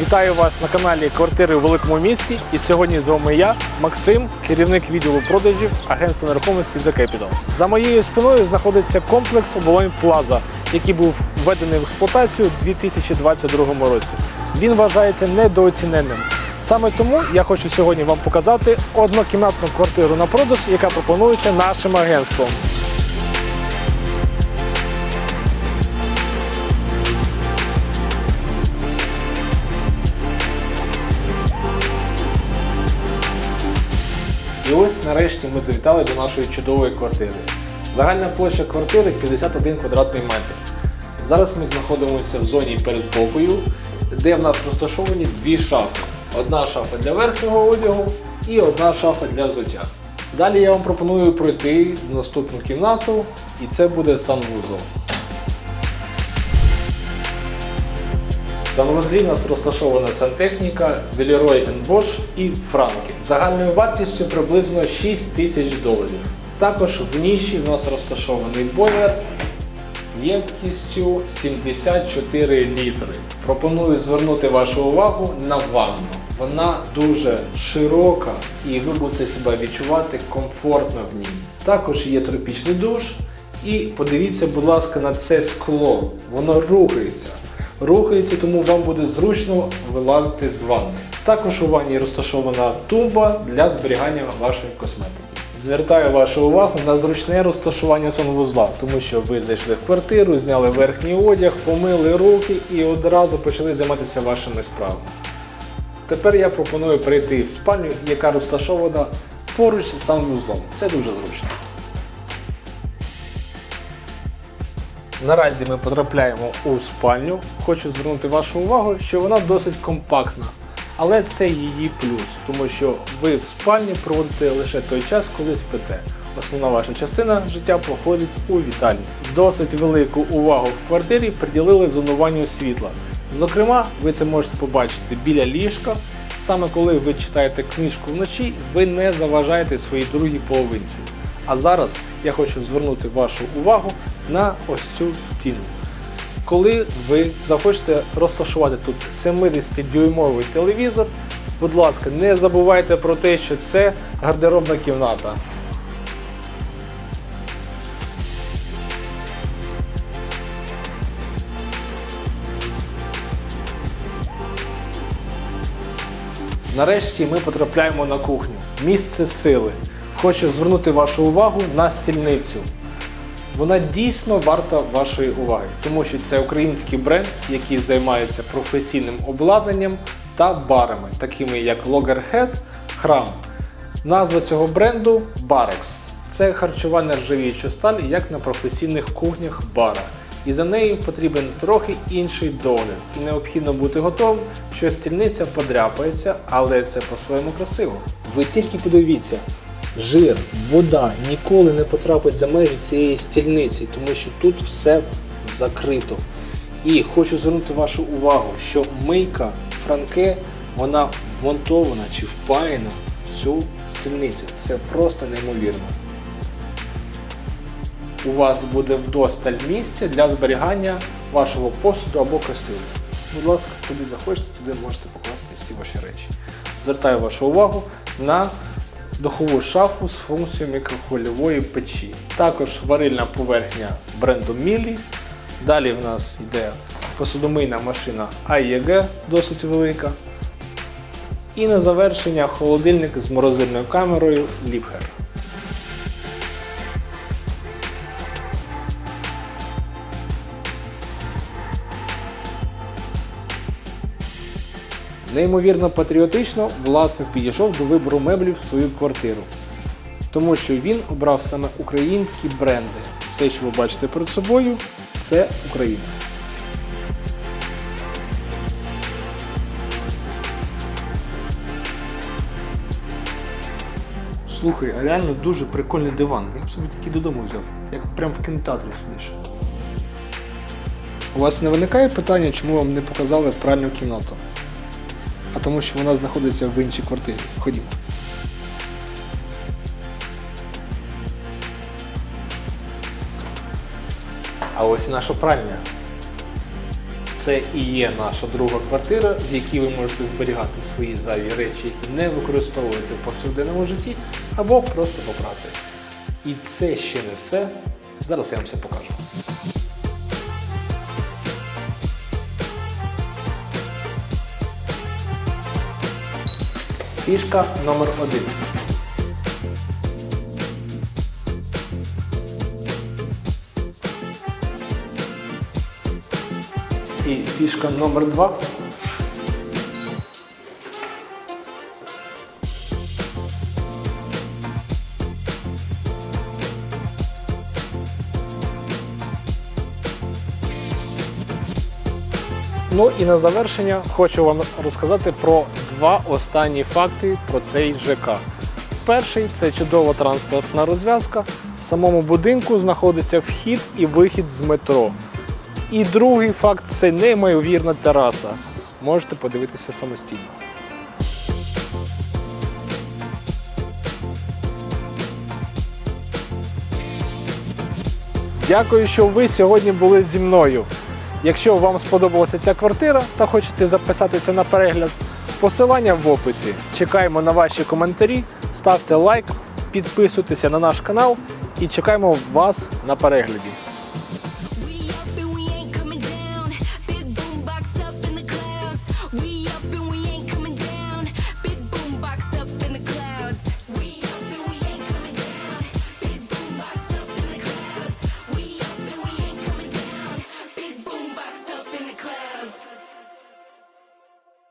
Вітаю вас на каналі Квартири у великому місті. І сьогодні з вами я, Максим, керівник відділу продажів агентства нерухомості The Capital. За моєю спиною знаходиться комплекс оболонь Плаза, який був введений в експлуатацію у 2022 році. Він вважається недооціненним. Саме тому я хочу сьогодні вам показати однокімнатну квартиру на продаж, яка пропонується нашим агентством. Ось нарешті ми завітали до нашої чудової квартири. Загальна площа квартири 51 квадратний метр. Зараз ми знаходимося в зоні передпокою, де в нас розташовані дві шафи. Одна шафа для верхнього одягу і одна шафа для взуття. Далі я вам пропоную пройти в наступну кімнату, і це буде санвузол. У нас розташована сантехніка, Leroy Bosch і Франки. Загальною вартістю приблизно 6 тисяч доларів. Також в ніші в нас розташований бойлер ємкістю 74 літри. Пропоную звернути вашу увагу на ванну. Вона дуже широка і ви будете себе відчувати комфортно в ній. Також є тропічний душ. І подивіться, будь ласка, на це скло. Воно рухається. Рухається, тому вам буде зручно вилазити з ванни. Також у ванні розташована тумба для зберігання вашої косметики. Звертаю вашу увагу на зручне розташування санвузла, тому що ви зайшли в квартиру, зняли верхній одяг, помили руки і одразу почали займатися вашими справами. Тепер я пропоную перейти в спальню, яка розташована поруч з санвузлом. Це дуже зручно. Наразі ми потрапляємо у спальню. Хочу звернути вашу увагу, що вона досить компактна. Але це її плюс, тому що ви в спальні проводите лише той час, коли спите. Основна ваша частина життя проходить у вітальні. Досить велику увагу в квартирі приділили зонуванню світла. Зокрема, ви це можете побачити біля ліжка. Саме коли ви читаєте книжку вночі, ви не заважаєте своїй другій половинці. А зараз я хочу звернути вашу увагу на ось цю стіну. Коли ви захочете розташувати тут 70-дюймовий телевізор, будь ласка, не забувайте про те, що це гардеробна кімната. Нарешті ми потрапляємо на кухню. Місце сили. Хочу звернути вашу увагу на стільницю. Вона дійсно варта вашої уваги, тому що це український бренд, який займається професійним обладнанням та барами, такими як Loggerhead, Храм. Назва цього бренду Barex. Це харчова нержавіюча сталь, як на професійних кухнях бара. І за нею потрібен трохи інший догляд. І необхідно бути готовим, що стільниця подряпається, але це по-своєму красиво. Ви тільки подивіться, жир, вода ніколи не потрапить за межі цієї стільниці, тому що тут все закрито. І хочу звернути вашу увагу, що мийка Франке вона вмонтована чи впаяна в цю стільницю. Це просто неймовірно. У вас буде вдосталь місця для зберігання вашого посуду або кастрюлі. Будь ласка, куди захочете, туди можете покласти всі ваші речі. Звертаю вашу увагу на духову шафу з функцією мікрохвильової печі. Також варильна поверхня бренду Мілі. Далі в нас йде посудомийна машина AEG, досить велика. І на завершення холодильник з морозильною камерою Liebherr. Неймовірно патріотично власник підійшов до вибору меблів в свою квартиру, тому що він обрав саме українські бренди. Все, що ви бачите перед собою, це Україна. Слухай, а реально дуже прикольний диван. Я б собі такий додому взяв, як прям в кінотеатрі сидиш. У вас не виникає питання, чому вам не показали пральну кімнату? А тому що вона знаходиться в іншій квартирі. Ходімо. А ось і наша пральня. Це і є наша друга квартира, в якій ви можете зберігати свої зайві речі, які не використовуєте в повсякденному житті, або просто попрати. І це ще не все. Зараз я вам все покажу. Фішка номер один. І фішка номер два. Ну і на завершення хочу вам розказати про два останні факти про цей ЖК. Перший це чудова транспортна розв'язка. В самому будинку знаходиться вхід і вихід з метро. І другий факт це неймовірна тераса. Можете подивитися самостійно. Дякую, що ви сьогодні були зі мною. Якщо вам сподобалася ця квартира та хочете записатися на перегляд, посилання в описі. Чекаємо на ваші коментарі, ставте лайк, підписуйтеся на наш канал і чекаємо вас на перегляді.